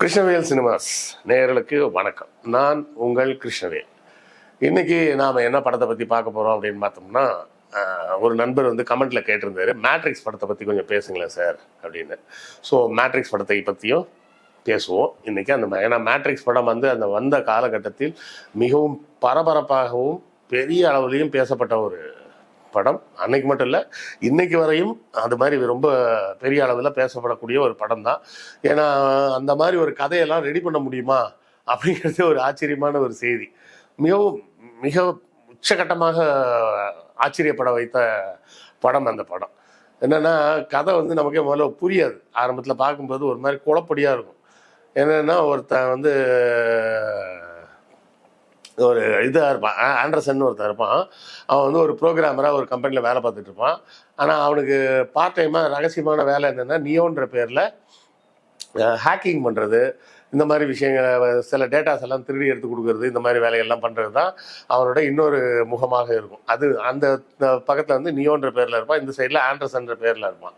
Krishnavel cinemas நேயர்களுக்கு வணக்கம். நான் உங்கள் கிருஷ்ணவேல். இன்னைக்கு நாம் என்ன படத்தை பற்றி பார்க்க போகிறோம் அப்படின்னு பார்த்தோம்னா ஒரு நண்பர் வந்து கமெண்ட்ல கேட்டிருந்தாரு மேட்ரிக்ஸ் படத்தை பற்றி கொஞ்சம் பேசுங்களேன் சார் அப்படின்னு. ஸோ மேட்ரிக்ஸ் படத்தை பற்றியும் பேசுவோம் இன்னைக்கு அந்த ஏன்னா மேட்ரிக்ஸ் படம் வந்து அந்த வந்த காலகட்டத்தில் மிகவும் பரபரப்பாகவும் பெரிய அளவுலையும் பேசப்பட்ட ஒரு படம். அன்னைக்கு மட்டும் இல்லை இன்னைக்கு வரையும் அது மாதிரி ரொம்ப பெரிய அளவில் பேசப்படக்கூடிய ஒரு படம் தான். ஏன்னா அந்த மாதிரி ஒரு கதையெல்லாம் ரெடி பண்ண முடியுமா? அப்படிங்கிறது ஒரு ஆச்சரியமான ஒரு செய்தி. மிகவும் மிக உச்சகட்டமாக ஆச்சரியப்பட வைத்த படம் அந்த படம். என்னன்னா கதை வந்து நமக்கே முதல்ல புரியாது. ஆரம்பத்தில் பார்க்கும்போது ஒரு மாதிரி குழப்படியாக இருக்கும். என்னென்னா ஒருத்தன் வந்து ஒரு இதாக இருப்பான். ஆண்டர்சன் ஒருத்தன் இருப்பான். அவன் வந்து ஒரு ப்ரோக்ராமராக ஒரு கம்பெனியில் வேலை பார்த்துட்டு இருப்பான். ஆனால் அவனுக்கு பார்ட் டைமாக ரகசியமான வேலை என்னென்னா நியோன்ற பேரில் ஹேக்கிங் பண்ணுறது இந்த மாதிரி விஷயங்களை சில டேட்டாஸ் எல்லாம் திருடி எடுத்து கொடுக்கறது இந்த மாதிரி வேலையெல்லாம் பண்ணுறது தான் அவனோட இன்னொரு முகமாக இருக்கும். அது அந்த பக்கத்தில் வந்து நியோன்ற பேரில் இருப்பான் இந்த சைடில் ஆண்டர்சன்ற பேரில் இருப்பான்.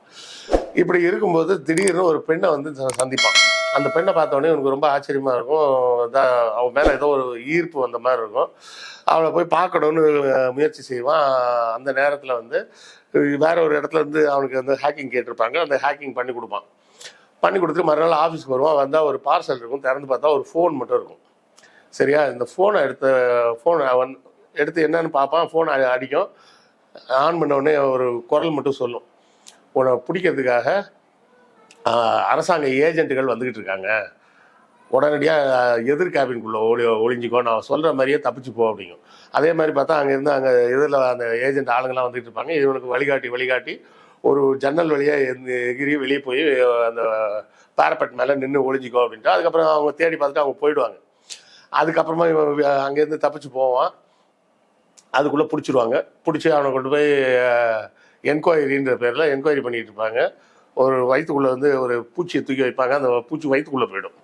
இப்படி இருக்கும்போது திடீர்னு ஒரு பெண்ணை வந்து ச- சந்திப்பான். அந்த பெண்ணை பார்த்தோன்னே எனக்கு ரொம்ப ஆச்சரியமாக இருக்கும். தான் அவன் மேலே ஏதோ ஒரு ஈர்ப்பு வந்த மாதிரி இருக்கும். அவளை போய் பார்க்கணும்னு முயற்சி செய்வான். அந்த நேரத்தில் வந்து வேற ஒரு இடத்துல இருந்து அவனுக்கு வந்து ஹேக்கிங் கேட்டிருப்பாங்க. அந்த ஹேக்கிங் பண்ணி கொடுப்பான். பண்ணி கொடுத்துட்டு மறுநாள் ஆஃபீஸ்க்கு வருவான். வந்தால் ஒரு பார்சல் இருக்கும். திறந்து பார்த்தா ஒரு ஃபோன் மட்டும் இருக்கும். சரியா? இந்த ஃபோனை எடுத்த ஃபோன் அவன் எடுத்து என்னன்னு பார்ப்பான். ஃபோன் அடிக்கும். ஆன் பண்ண உடனே ஒரு குரல் மட்டும் சொல்லும். உன்னை பிடிக்கிறதுக்காக அரசாங்க ஏஜென்ட்டுகள் வந்துக்கிட்டு இருக்காங்க. உடனடியாக எதிர் கேபின்குள்ளே ஒளி ஒளிஞ்சிக்கோ நான் சொல்கிற மாதிரியே தப்பிச்சு போ அப்படிங்கும். அதே மாதிரி பார்த்தா அங்கேருந்து அங்கே எதிரில் அந்த ஏஜென்ட் ஆளுங்கெல்லாம் வந்துகிட்டு இருப்பாங்க. இவனுக்கு வழிகாட்டி வழிகாட்டி ஒரு ஜன்னல் வழியாக எகிரி வெளியே போய் அந்த பேரப்பட் மேலே நின்று ஒளிஞ்சிக்கோ அப்படின்ட்டு அதுக்கப்புறம் அவங்க தேடி பார்த்துட்டு அவங்க போயிடுவாங்க. அதுக்கப்புறமா இவன் அங்கேருந்து தப்பிச்சு போவான். அதுக்குள்ளே பிடிச்சிருவாங்க. பிடிச்சி அவனை கொண்டு போய் என்கொயரின்ற பேரில் என்கொயரி பண்ணிகிட்டு இருப்பாங்க. ஒரு வயிற்றுக்குள்ளே வந்து ஒரு பூச்சியை தூக்கி வைப்பாங்க. அந்த பூச்சி வயிற்றுக்குள்ளே போயிடும்.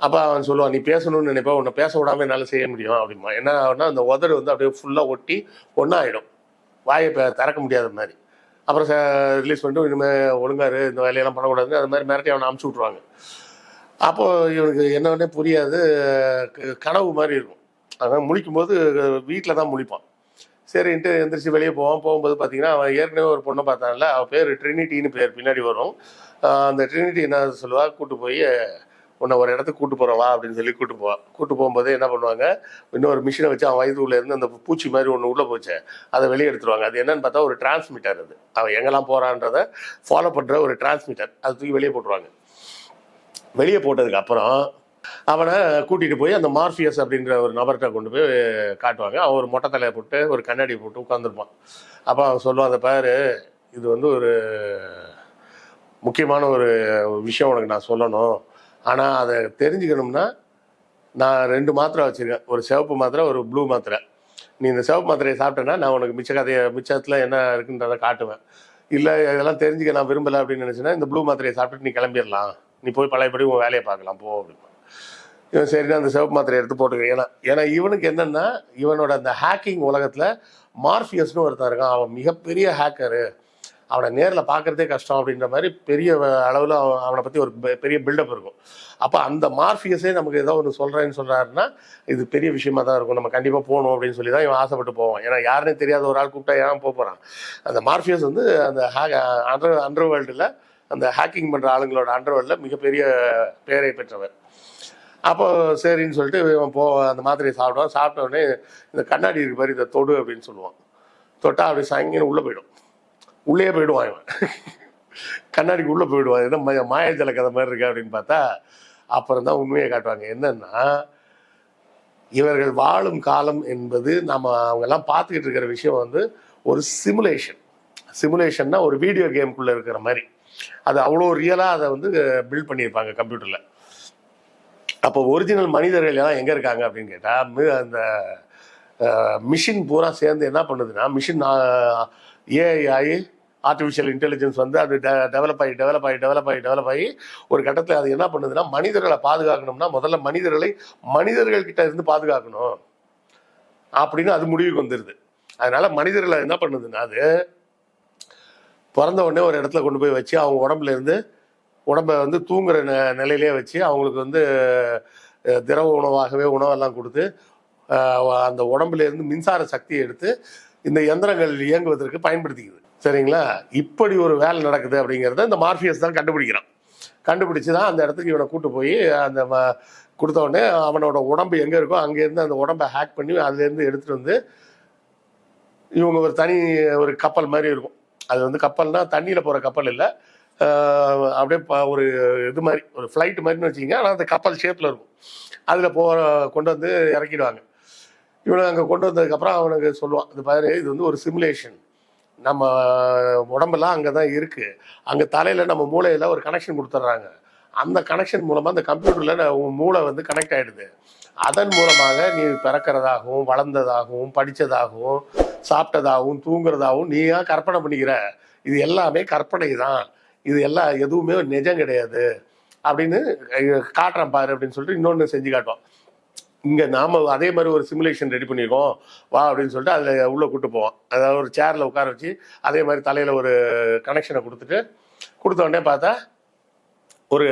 அப்போ அவன் சொல்லுவான் நீ பேசணும்னு நினைப்பா உன்னை பேச விடாம என்னால் செய்ய முடியும்? அப்படிமா என்ன ஆகுனா அந்த உதடு வந்து அப்படியே ஃபுல்லாக ஒட்டி ஒன்றாயிடும் வாயை இப்போ திறக்க முடியாத மாதிரி. அப்புறம் ரிலீஸ் பண்ணிட்டு இனிமேல் ஒழுங்காரு இந்த வேலையெல்லாம் பண்ணக்கூடாதுன்னு அது மாதிரி மிரட்டி அவனை அமுச்சு விட்ருவாங்க அப்போ இவனுக்கு என்னன்னே புரியாது. கனவு மாதிரி இருக்கும். அதான் முழிக்கும்போது வீட்டில் தான் முழிப்பான். சரின்ட்டு எந்திரிச்சு வெளியே போவான். போகும்போது பார்த்தீங்கன்னா அவன் ஏற்கனவே ஒரு பொண்ணை பார்த்தான்ல அவள் பேர் ட்ரினிட்டின்னு பேர் பின்னாடி வரும். அந்த ட்ரினிட்டி என்ன சொல்லுவா? கூட்டு போய் உன்னை ஒரு இடத்துக்கு கூட்டு போகிறவா அப்படின்னு சொல்லி கூட்டு போவான் கூட்டு போகும்போது என்ன பண்ணுவாங்க? இன்னொரு மிஷினை வச்சு அவன் வயிற்றுக்குள்ள இருந்து அந்த பூச்சி மாதிரி ஒன்று உள்ளே போச்சு. அதை வெளியே எடுத்துருவாங்க. அது என்னன்னு பார்த்தா ஒரு டிரான்ஸ்மிட்டர் அது. அவன் எங்கெல்லாம் போகிறான்றதை ஃபாலோ பண்ணுற ஒரு டிரான்ஸ்மிட்டர் அது தூக்கி வெளியே போட்டுருவாங்க. வெளியே போட்டதுக்கு அப்புறம் அவனை கூட்டிட்டு போய் அந்த மார்ஃபியஸ் அப்படின்ற ஒரு நபர்கிட்ட கொண்டு போய் காட்டுவாங்க. அவன் ஒரு மொட்டை தலையை போட்டு ஒரு கண்ணாடி போட்டு உட்காந்துருப்பான் அப்போ அவன் சொல்லுவான் அந்த பாரு இது வந்து ஒரு முக்கியமான ஒரு விஷயம் உனக்கு நான் சொல்லணும். ஆனால் அதை தெரிஞ்சுக்கணும்னா நான் ரெண்டு மாத்திரை வச்சுருக்கேன். ஒரு சிவப்பு மாத்திரை ஒரு ப்ளூ மாத்திரை. நீ இந்த சிவப்பு மாத்திரையை சாப்பிட்டேன்னா நான் உனக்கு மிச்ச கதையை மிச்சத்தில் என்ன இருக்குன்றதை காட்டுவேன். இல்லை இதெல்லாம் தெரிஞ்சுக்க நான் விரும்பலை அப்படின்னு நினச்சேன்னா இந்த ப்ளூ மாத்திரையை சாப்பிட்டுட்டு நீ கிளம்பிடலாம். நீ போய் பழையபடி உன் வேலையை பார்க்கலாம் போ அப்படின்னு. இவன் சரினா அந்த சிவப்பு மாத்திரை எடுத்து போட்டுக்க ஏன்னா ஏன்னா இவனுக்கு என்னன்னா இவனோட அந்த ஹேக்கிங் உலகத்தில் மார்ஃபியஸ்னு ஒருத்தன் இருக்கான். அவன் மிகப்பெரிய ஹேக்கரு அவனை நேரில் பார்க்கறதே கஷ்டம் அப்படின்ற மாதிரி பெரிய அளவில் அவன் அவனை பற்றி ஒரு பெ- பெரிய பில்டப் இருக்கும். அப்போ அந்த மார்ஃபியஸே நமக்கு ஏதோ ஒன்று சொல்கிறேன்னு சொல்கிறாருன்னா இது பெரிய விஷயமா தான் இருக்கும். நம்ம கண்டிப்பாக போகணும் அப்படின்னு சொல்லி தான் இவன் ஆசைப்பட்டு போவான். ஏன்னா யாருன்னே தெரியாத ஒரு ஆள் கூப்பிட்டா ஏன் போக போகிறான் அந்த மார்ஃபியஸ் வந்து அந்த ஹேக் அண்டர் அண்டர் வேர்ல்டில் அந்த ஹேக்கிங் பண்ணுற ஆளுங்களோட அண்டர் வேர்ல்டில் மிகப்பெரிய பெயரை பெற்றவர். அப்போ சரின்னு சொல்லிட்டு இவன் போ அந்த மாத்திரையை சாப்பிடுவான். சாப்பிட்ட உடனே இந்த கண்ணாடி இருக்கு பாரு இதை தொடு அப்படின்னு சொல்லுவான். தொட்டா அப்படி சாயங்கின்னு உள்ளே போயிடும். உள்ளே போயிடுவான் இவன். கண்ணாடிக்கு உள்ளே போயிடுவான். ஏதோ மய கதை மாதிரி இருக்கு அப்படின்னு பார்த்தா அப்புறம் தான் உண்மையை காட்டுவாங்க. என்னன்னா இவர்கள் வாழும் காலம் என்பது நம்ம அவங்கெல்லாம் பார்த்துக்கிட்டு இருக்கிற விஷயம் வந்து ஒரு சிமுலேஷன் சிமுலேஷன்னா ஒரு வீடியோ கேம்குள்ளே இருக்கிற மாதிரி. அது அவ்வளோ ரியலாக அதை வந்து பில்ட் பண்ணியிருப்பாங்க கம்ப்யூட்டரில் அப்போ ஒரிஜினல் மனிதர்கள் எல்லாம் எங்கே இருக்காங்க அப்படின்னு கேட்டால் அந்த மிஷின் பூரா சேர்ந்து என்ன பண்ணுதுன்னா மிஷின் ஏஐ ஆர்டிஃபிஷியல் இன்டெலிஜென்ஸ் வந்து அது டெவலப் ஆகி டெவலப் ஆகி டெவலப் ஆகி டெவலப் ஆகி ஒரு கட்டத்தில் அது என்ன பண்ணுதுன்னா மனிதர்களை பாதுகாக்கணும்னா முதல்ல மனிதர்களை மனிதர்கள் கிட்ட இருந்து பாதுகாக்கணும் அப்படின்னு அது முடிவுக்கு வந்துடுது அதனால மனிதர்களை என்ன பண்ணுதுன்னா அது பிறந்த உடனே ஒரு இடத்துல கொண்டு போய் வச்சு அவங்க உடம்புல இருந்து உடம்ப வந்து தூங்குற ந நிலையிலே வச்சு அவங்களுக்கு வந்து திரவ உணவாகவே உணவெல்லாம் கொடுத்து அந்த உடம்புலேருந்து மின்சார சக்தியை எடுத்து இந்த இயந்திரங்கள் இயங்குவதற்கு பயன்படுத்திக்குது. சரிங்களா? இப்படி ஒரு வேலை நடக்குது அப்படிங்கிறத இந்த மார்பியஸ் தான் கண்டுபிடிக்கிறான். கண்டுபிடிச்சு தான் அந்த இடத்துக்கு இவனை கூட்டு போய் அந்த கொடுத்த உடனே அவனோட உடம்பு எங்கே இருக்கோ அங்கேருந்து அந்த உடம்பை ஹேக் பண்ணி அதுலேருந்து எடுத்துகிட்டு வந்து இவங்க ஒரு தனி ஒரு கப்பல் மாதிரி இருக்கும். அது வந்து கப்பல்னால் தண்ணியில் போகிற கப்பல் இல்லை. அப்படியே ப- ஒரு இது மாதிரி ஒரு ஃப்ளைட் மாதிரின்னு வச்சுக்கிங்க. ஆனால் அந்த கப்பல் ஷேப்பில் இருக்கும். அதில் போ கொண்டு வந்து இறக்கிடுவாங்க. இவனை அங்கே கொண்டு வந்ததுக்கப்புறம் அவனுக்கு சொல்லுவான் இது பாரு இது வந்து ஒரு சிமுலேஷன் நம்ம உடம்பெல்லாம் அங்கே தான் இருக்குது அங்கே தலையில் நம்ம மூளையில் ஒரு கனெக்ஷன் கொடுத்துட்றாங்க. அந்த கனெக்ஷன் மூலமாக அந்த கம்ப்யூட்டரில் உன் மூளை வந்து கனெக்ட் ஆகிடுது அதன் மூலமாக நீ பிறக்கிறதாகவும் வளர்ந்ததாகவும் படித்ததாகவும் சாப்பிட்டதாகவும் தூங்குறதாகவும் நீயா கற்பனை பண்ணிக்கிற. இது எல்லாமே கற்பனை தான் இது எல்லாம் எதுவுமே நிஜம் கிடையாது. அப்படின்னு காட்டுறேன் பாரு அப்படின்னு சொல்லிட்டு இன்னொன்று செஞ்சு காட்டும் இங்கே நாம் அதே மாதிரி ஒரு சிமுலேஷன் ரெடி பண்ணியிருக்கோம் வா அப்படின்னு சொல்லிட்டு அதில் உள்ளே கூட்டு போவோம் அதாவது ஒரு சேரில் உட்கார வச்சு அதே மாதிரி தலையில் ஒரு கனெக்ஷனை கொடுத்துட்டு கொடுத்த உடனே பார்த்தா ஒரு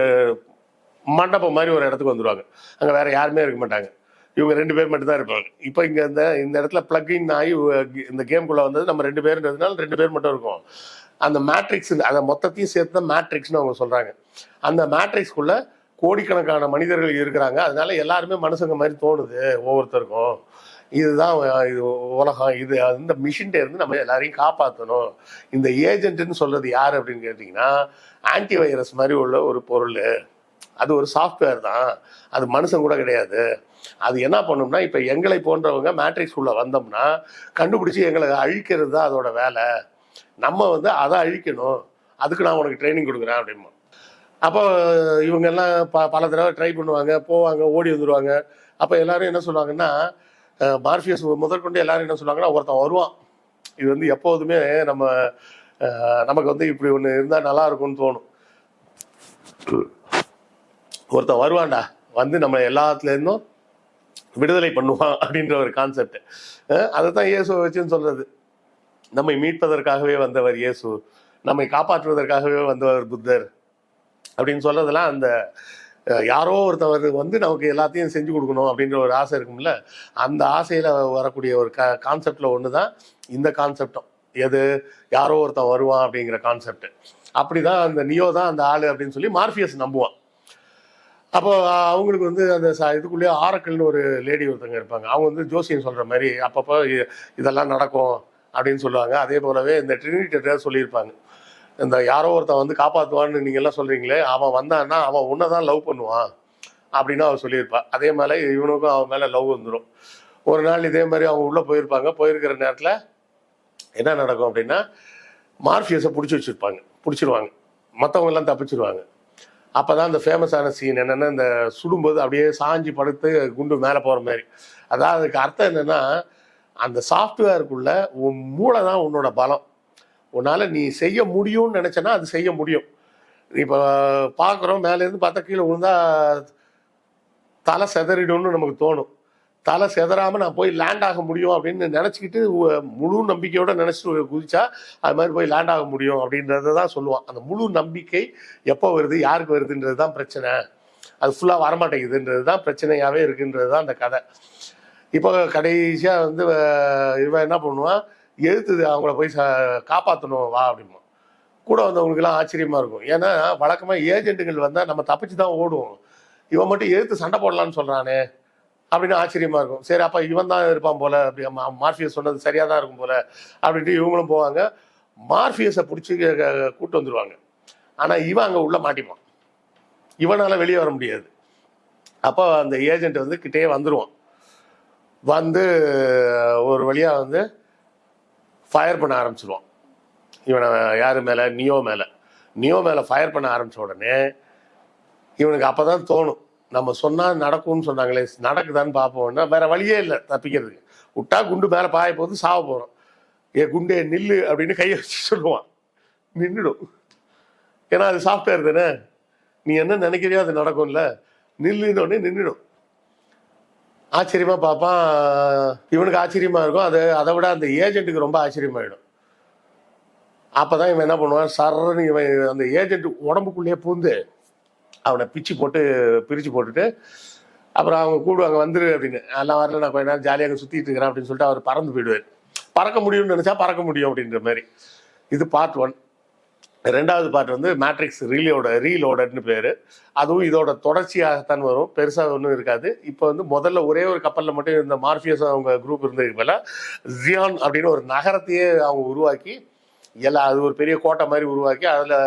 மண்டபம் மாதிரி ஒரு இடத்துக்கு வந்துடுவாங்க அங்கே வேறு யாருமே இருக்க மாட்டாங்க. இவங்க ரெண்டு பேர் மட்டும் தான் இருப்பாங்க. இப்போ இங்கே இந்த இந்த இடத்துல பிளக்இன் ஆகி இந்த கேம்குள்ளே வந்தது நம்ம ரெண்டு பேருன்றதுனால ரெண்டு பேர் மட்டும் இருக்கோம். அந்த மேட்ரிக்ஸ் அதை மொத்தத்தையும் சேர்த்து தான் மேட்ரிக்ஸ்னு அவங்க சொல்கிறாங்க அந்த மேட்ரிக்ஸ்குள்ள கோடிக்கணக்கான மனிதர்கள் இருக்கிறாங்க. அதனால எல்லாருமே மனுஷங்க மாதிரி தோணுது ஒவ்வொருத்தருக்கும். இதுதான் இது உலகம் இது இந்த மிஷின்டே இருந்து நம்ம எல்லாரையும் காப்பாற்றணும் இந்த ஏஜென்ட்னு சொல்றது யார் அப்படின்னு கேட்டிங்கன்னா ஆன்டி வைரஸ் மாதிரி உள்ள ஒரு பொருள். அது ஒரு சாஃப்ட்வேர் தான். அது மனுஷன் கூட கிடையாது. அது என்ன பண்ணோம்னா இப்போ எங்களை போன்றவங்க மேட்ரிக்ஸ் உள்ள வந்தோம்னா கண்டுபிடிச்சி எங்களை அழிக்கிறது தான் அதோட வேலை. நம்ம வந்து அதை அழிக்கணும். அதுக்கு நான் உனக்கு ட்ரைனிங் கொடுக்குறேன் அப்படிமா அப்போ இவங்க எல்லாம் ப பல தடவை ட்ரை பண்ணுவாங்க போவாங்க ஓடி வந்துடுவாங்க அப்போ எல்லாரும் என்ன சொல்லுவாங்கன்னா மார்ஃபியஸ் முதற்கொண்டு எல்லாரும் என்ன சொல்லுவாங்கன்னா ஒருத்தன் வருவான். இது வந்து எப்போதுமே நம்ம நமக்கு வந்து இப்படி ஒன்று இருந்தால் நல்லா இருக்கும்னு தோணும். ஒருத்தன் வருவான்டா. வந்து நம்ம எல்லாத்துலேருந்தும் விடுதலை பண்ணுவான் அப்படின்ற ஒரு கான்செப்ட் அதை தான் இயேசுவை வச்சுன்னு சொல்கிறது நம்மை மீட்பதற்காகவே வந்தவர் இயேசு நம்மை காப்பாற்றுவதற்காகவே வந்தவர் புத்தர் அப்படின்னு சொல்றதெல்லாம் அந்த யாரோ ஒருத்தவர் வந்து நமக்கு எல்லாத்தையும் செஞ்சு கொடுக்கணும் அப்படின்ற ஒரு ஆசை இருக்கும்ல அந்த ஆசையில் வரக்கூடிய ஒரு க கான்செப்டில் ஒன்று தான் இந்த கான்செப்டும் எது யாரோ ஒருத்தன் வருவான் அப்படிங்கிற கான்செப்ட் அப்படி தான் அந்த நியோ தான் அந்த ஆள் அப்படின்னு சொல்லி மார்ஃபியஸ் நம்புவான். அப்போ அவங்களுக்கு வந்து அந்த ச இதுக்குள்ளேயே ஆரக்கல்னு ஒரு லேடி ஒருத்தங்க இருப்பாங்க. அவங்க வந்து ஜோசியம் சொல்கிற மாதிரி அப்பப்போ இதெல்லாம் நடக்கும் அப்படின்னு சொல்லுவாங்க. அதே போலவே இந்த ட்ரினிட்டர் சொல்லியிருப்பாங்க. இந்த யாரோ ஒருத்தன் வந்து காப்பாற்றுவான்னு நீங்கள் எல்லாம் சொல்கிறீங்களே அவன் வந்தான்னா அவன் உன்னை தான் லவ் பண்ணுவான் அப்படின்னு அவர் சொல்லியிருப்பாள் அதே மாதிரி இவனுக்கும் அவன் மேலே லவ் வந்துடும் ஒரு நாள் இதே மாதிரி அவங்க உள்ளே போயிருப்பாங்க. போயிருக்கிற நேரத்தில் என்ன நடக்கும் அப்படின்னா மார்ஃபியஸை பிடிச்சி வச்சுருப்பாங்க. பிடிச்சிருவாங்க. மற்றவங்க எல்லாம் தப்பிச்சிருவாங்க. அப்போ தான் இந்த ஃபேமஸான சீன் என்னென்னா இந்த சுடும்போது அப்படியே சாஞ்சி படுத்து குண்டு மேலே போகிற மாதிரி. அதாவது அதுக்கு அர்த்தம் என்னென்னா அந்த சாஃப்ட்வேருக்குள்ள உன் மூளை தான் உன்னோட பலம். உன்னால் நீ செய்ய முடியும்னு நினச்சனா அது செய்ய முடியும். இப்போ பார்க்குறோம் மேலேருந்து பார்த்தா கீழே விழுந்தா தலை செதறிடும்னு நமக்கு தோணும். தலை செதறாமல் நான் போய் லேண்ட் ஆக முடியும் அப்படின்னு நினச்சிக்கிட்டு முழு நம்பிக்கையோடு நினச்சிட்டு குதிச்சா அது மாதிரி போய் லேண்ட் ஆக முடியும் அப்படின்றத தான் சொல்லுவான். அந்த முழு நம்பிக்கை எப்போ வருது யாருக்கு வருதுன்றது தான் பிரச்சனை. அது ஃபுல்லாக வரமாட்டேங்குதுன்றது தான் பிரச்சனையாகவே இருக்குன்றது தான் அந்த கதை. இப்போ கடைசியாக வந்து இவன் என்ன பண்ணுவான் எழுத்து அவங்கள போய் ச காப்பாற்றணும் வா அப்படிமா கூட வந்தவங்களுக்குலாம் ஆச்சரியமாக இருக்கும். ஏன்னா வழக்கமாக ஏஜென்ட்டுகள் வந்தால் நம்ம தப்பிச்சு தான் ஓடுவோம். இவன் மட்டும் எழுத்து சண்டை போடலான்னு சொல்கிறானே அப்படின்னு ஆச்சரியமாக இருக்கும். சரி அப்போ இவன் தான் இருப்பான் போல அப்படி மா- சொன்னது சரியாக தான் இருக்கும் போல அப்படின்ட்டு இவங்களும் போவாங்க. மார்ஃபியஸை பிடிச்சி கூட்டு வந்துடுவாங்க ஆனால் இவன் அங்கே உள்ளே மாட்டிப்பான். இவனால் வெளியே வர முடியாது. அப்போ அந்த ஏஜென்ட் வந்து கிட்டே வந்துடுவான் வந்து ஒரு வழியாக வந்து ஃபயர் பண்ண ஆரம்பிச்சிருவான் இவனை யார் மேலே? நியோ மேலே. நியோ மேலே ஃபயர் பண்ண ஆரம்பிச்ச உடனே இவனுக்கு அப்போ தான் தோணும். நம்ம சொன்னால் நடக்கும்னு சொன்னாங்களே நடக்குதான்னு பார்ப்போம்னா வேற வழியே இல்லை தப்பிக்கிறதுக்கு. விட்டா குண்டு மேலே பாய போது சாவ போகிறோம் ஏ குண்டே நில்லு அப்படின்னு கையை வச்சு சொல்லுவான். நின்றுடும் ஏன்னா அது சாஃப்ட்வேர் தானே. நீ என்ன நினைக்கிறியோ அது நடக்கும்ல. நில்லுன்னு உடனே நின்றுடும் ஆச்சரியமா பார்ப்பான். இவனுக்கு ஆச்சரியமா இருக்கும். அது அதை விட அந்த ஏஜென்ட்டுக்கு ரொம்ப ஆச்சரியமாயிடும். அப்பதான் இவன் என்ன பண்ணுவான்? சரன்னு இவன் அந்த ஏஜென்ட் உடம்புக்குள்ளேயே பூந்து அவனை பிச்சு போட்டு பிரிச்சு போட்டுட்டு அப்புறம் அவங்க கூடுவாங்க வந்துரு அப்படின்னு. எல்லாம் வரல நான் கொஞ்ச நேரம் ஜாலியாக சுத்திட்டு இருக்கிறேன் அப்படின்னு சொல்லிட்டு அவர் பறந்து போயிடுவார். பறக்க முடியும்னு நினைச்சா பறக்க முடியும் அப்படின்ற மாதிரி. இது பார்ட் ஒன் ரெண்டாவது பார்ட் வந்து மேட்ரிக்ஸ் ரீலோட ரீலோடட்னு பேர். அதுவும் இதோட தொடர்ச்சியாகத்தான் வரும். பெருசாக ஒன்றும் இருக்காது. இப்போ வந்து முதல்ல ஒரே ஒரு கப்பலில் மட்டும் இந்த மார்பியஸ் அவங்க குரூப் இருந்ததுக்கு மேலே ஜியான் அப்படின்னு ஒரு நகரத்தையே அவங்க உருவாக்கி எல்லாம் அது ஒரு பெரிய கோட்டை மாதிரி உருவாக்கி அதில்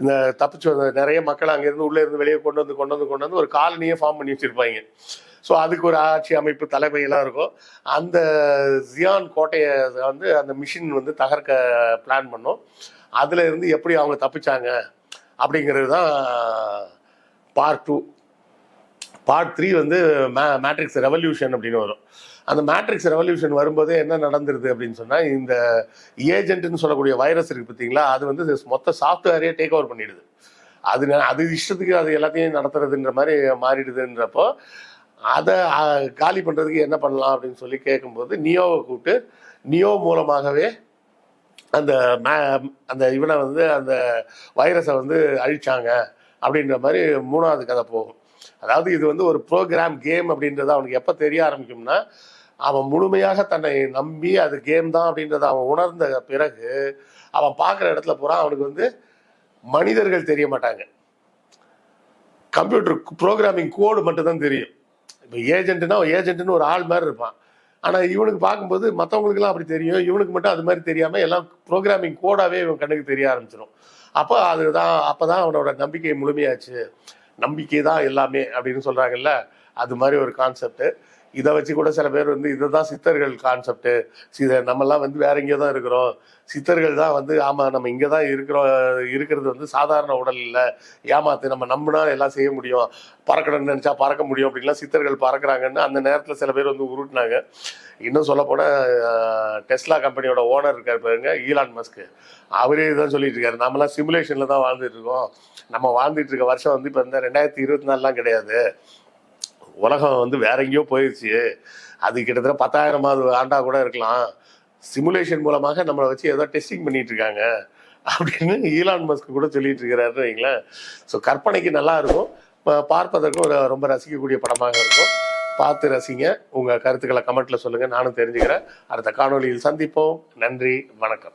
இந்த தப்பிச்சு வந்த நிறைய மக்கள் அங்கேருந்து உள்ளே இருந்து வெளியே கொண்டு வந்து கொண்டு வந்து கொண்டு வந்து ஒரு காலனியே ஃபார்ம் பண்ணி வச்சுருப்பாங்க. ஸோ அதுக்கு ஒரு ஆட்சி அமைப்பு தலைமையெல்லாம் இருக்கும். அந்த ஜியான் கோட்டையை வந்து அந்த மிஷின் வந்து தகர்க்க பிளான் பண்ணோம். அதுல இருந்து எப்படி அவங்க தப்பிச்சாங்க அப்படிங்கிறது தான் பார்ட் டூ பார்ட் த்ரீ வந்து மே மேட்ரிக்ஸ் ரெவல்யூஷன் அப்படின்னு வரும். அந்த மேட்ரிக்ஸ் ரெவல்யூஷன் வரும்போது என்ன நடந்துருது அப்படின்னு சொன்னால் இந்த ஏஜென்ட்னு சொல்லக்கூடிய வைரஸ் இருக்குது பார்த்தீங்களா அது வந்து மொத்த சாஃப்ட்வேரையே டேக் ஓவர் பண்ணிடுது. அது அது இஷ்டத்துக்கு அது எல்லாத்தையும் நடத்துறதுன்ற மாதிரி மாறிடுதுன்றப்போ அதை காலி பண்ணுறதுக்கு என்ன பண்ணலாம் அப்படின்னு சொல்லி கேட்கும்போது நியோவை கூப்பிட்டு நியோ மூலமாகவே அந்த மே- அந்த இவனை வந்து அந்த வைரஸை வந்து அழிச்சாங்க அப்படின்ற மாதிரி மூணாவது கதை போகும். அதாவது இது வந்து ஒரு ப்ரோக்ராம் கேம் அப்படின்றது அவனுக்கு எப்போ தெரிய ஆரம்பிக்கும்னா அவன் முழுமையாக தன்னை நம்பி அது கேம் தான் அப்படின்றத அவன் உணர்ந்த பிறகு அவன் பார்க்குற இடத்துல பூரா அவனுக்கு வந்து மனிதர்கள் தெரிய மாட்டாங்க. கம்ப்யூட்டர் ப்ரோக்ராமிங் கோடு மட்டும்தான் தெரியும். இப்போ ஏஜென்ட்னா ஏஜென்ட்னு ஒரு ஆள் மாதிரி இருப்பான். ஆனால் இவனுக்கு பார்க்கும்போது மற்றவங்களுக்குலாம் அப்படி தெரியும். இவனுக்கு மட்டும் அது மாதிரி தெரியாமல் எல்லாம் ப்ரோக்ராமிங் கோடாகவே இவன் கண்ணுக்கு தெரிய ஆரம்பிச்சிடும் அப்போ அதுதான் அப்போ தான் அவனோட நம்பிக்கை முழுமையாச்சு. நம்பிக்கை தான் எல்லாமே அப்படின்னு சொல்கிறாங்கல்ல அது மாதிரி ஒரு கான்செப்ட் இதை வச்சு கூட சில பேர் வந்து இதுதான் சித்தர்கள் கான்செப்ட்டு இதை நம்மெல்லாம் வந்து வேற எங்கேயோ தான் இருக்கிறோம். சித்தர்கள் தான் வந்து ஆமாம் நம்ம இங்கே தான் இருக்கிறோம் இருக்கிறது வந்து சாதாரண உடல் இல்லை. ஏமாத்து நம்ம நம்பினா எல்லாம் செய்ய முடியும். பறக்கணும்னு நினச்சா பறக்க முடியும் அப்படின்லாம் சித்தர்கள் பறக்குறாங்கன்னு அந்த நேரத்தில் சில பேர் வந்து உருட்டினாங்க. இன்னும் சொல்லப்போனால் டெஸ்லா கம்பெனியோட ஓனர் இருக்கார் பாருங்க ஈலான் மஸ்க்கு அவரே இதுதான் சொல்லிட்டு இருக்காரு. நம்மளாம் சிமுலேஷனில் தான் வாழ்ந்துட்டு இருக்கோம். நம்ம வாழ்ந்துட்டு இருக்க வருஷம் வந்து இப்போ இந்த ரெண்டாயிரத்தி இருபத்தி நாலுலாம் கிடையாது. உலகம் வந்து வேற எங்கேயோ போயிடுச்சு அது கிட்டத்தட்ட பத்தாயிரமாவது ஆண்டா கூட இருக்கலாம். சிமுலேஷன் மூலமாக நம்மளை வச்சு ஏதோ டெஸ்டிங் பண்ணிட்டு இருக்காங்க. அப்படின்னு ஈலான் மஸ்க் கூட சொல்லிட்டு இருக்கிறாருன்னு வைங்களேன். ஸோ கற்பனைக்கு நல்லா இருக்கும். ப- பார்ப்பதற்கும் ஒரு ரொம்ப ரசிக்கக்கூடிய படமாக இருக்கும். பார்த்து ரசிங்க. உங்கள் கருத்துக்களை கமெண்ட்ல சொல்லுங்கள் நானும் தெரிஞ்சுக்கிறேன். அடுத்த காணொளியில் சந்திப்போம். நன்றி. வணக்கம்.